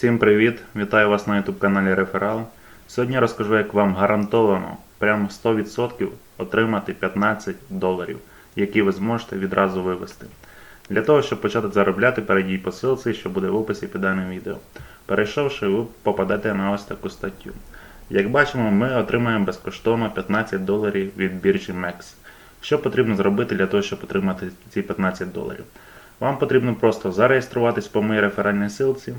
Всім привіт! Вітаю вас на YouTube каналі Реферал. Сьогодні розкажу, як вам гарантовано прямо 100% отримати 15 доларів, які ви зможете відразу вивести. Для того, щоб почати заробляти, перейдіть по ссылці, що буде в описі під даним відео. Перейшовши, ви попадете на ось таку статтю. Як бачимо, ми отримаємо безкоштовно 15 доларів від біржі MEX. Що потрібно зробити для того, щоб отримати ці 15 доларів? Вам потрібно просто зареєструватись по моїй реферальній ссылці,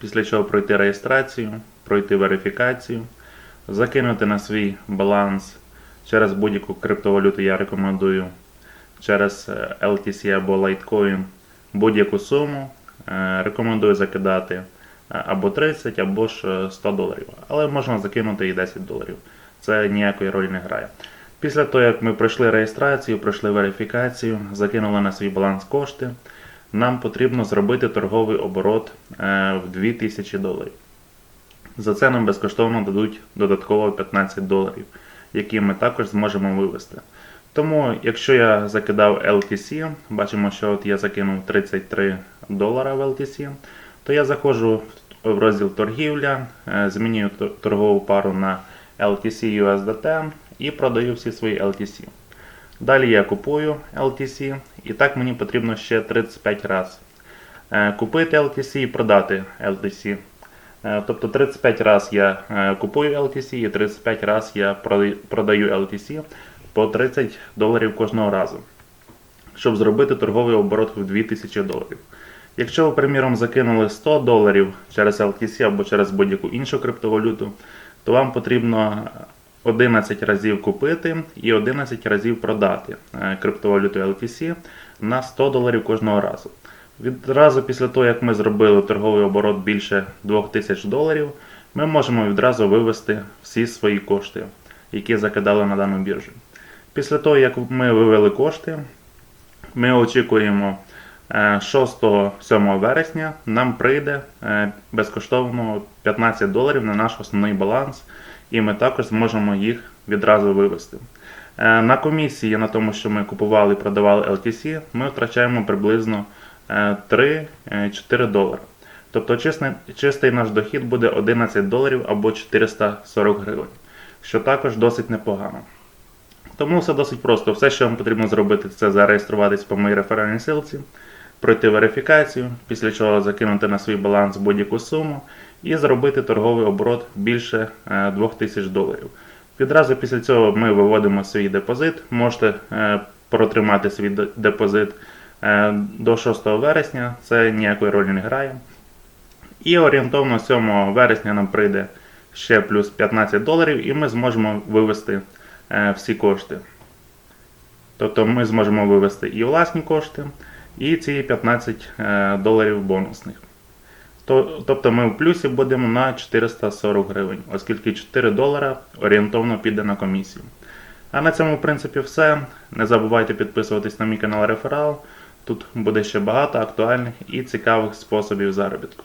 після чого пройти реєстрацію, пройти верифікацію, закинути на свій баланс через будь-яку криптовалюту, я рекомендую через е, LTC або Litecoin будь-яку суму. Е, Рекомендую закидати е, або 30, або ж е, 100 доларів. Але можна закинути і 10 доларів. Це ніякої ролі не грає. Pісля того, як ми пройшли реєстрацію, пройшли верифікацію, закинули на свій баланс кошти, нам потрібно зробити торговий оборот е, в 2000 доларів. За це нам безкоштовно дадуть додатково 15 доларів, які ми також зможемо вивести. Тому, якщо я закидав LTC, бачимо, що от я закинув 33 долара в LTC, то я заходжу в розділ торгівля, е, змінюю торгову пару на LTC USDT і продаю всі свої LTC. Далі я купую LTC, і так мені потрібно ще 35 разів. Е, Купити LTC і продати LTC. Е, Тобто 35 разів я е, купую LTC і 35 разів я продаю LTC по 30 доларів кожного разу, щоб зробити торговий оборот в 2000 доларів. Якщо ви, приміром, закинули 100 доларів через LTC або через будь-яку іншу криптовалюту, то вам потрібно 11 разів купити і 11 разів продати е, криптовалюту LTC на 100 доларів кожного разу. Відразу після того, як ми зробили торговий оборот більше 2000 доларів, ми можемо відразу вивести всі свої кошти, які закидали на дану біржу. Після того, як ми вивели кошти, ми очікуємо 6-7 вересня нам прийде е, безкоштовно 15 доларів на наш основний баланс, і ми також зможемо їх відразу вивести. Е, На комісії на тому, що ми купували і продавали LTC, ми втрачаємо приблизно е, 3-4 долари. Тобто чистий, чистий наш дохід буде 11 доларів або 440 гривень, що також досить непогано. Тому все досить просто. Все, що вам потрібно зробити, це зареєструватись по моїй реферальній ссылці, пройти верифікацію, після чого закинути на свій баланс будь-яку суму і зробити торговий оборот більше е, 2000 доларів. Відразу після цього ми виводимо свій депозит. Можете е, протримати свій депозит е, до 6 вересня, це ніякої ролі не грає. І орієнтовно 7 вересня нам прийде ще плюс 15 доларів, і ми зможемо вивести е, всі кошти. Тобто ми зможемо вивести і власні кошти, і ці 15 е, доларів бонусних. Тобто ми в плюсі будемо на 440 гривень, оскільки 4 долара орієнтовно піде на комісію. А на цьому, в принципі, все. Не забувайте підписуватись на мій канал Реферал. Тут буде ще багато актуальних і цікавих способів заробітку.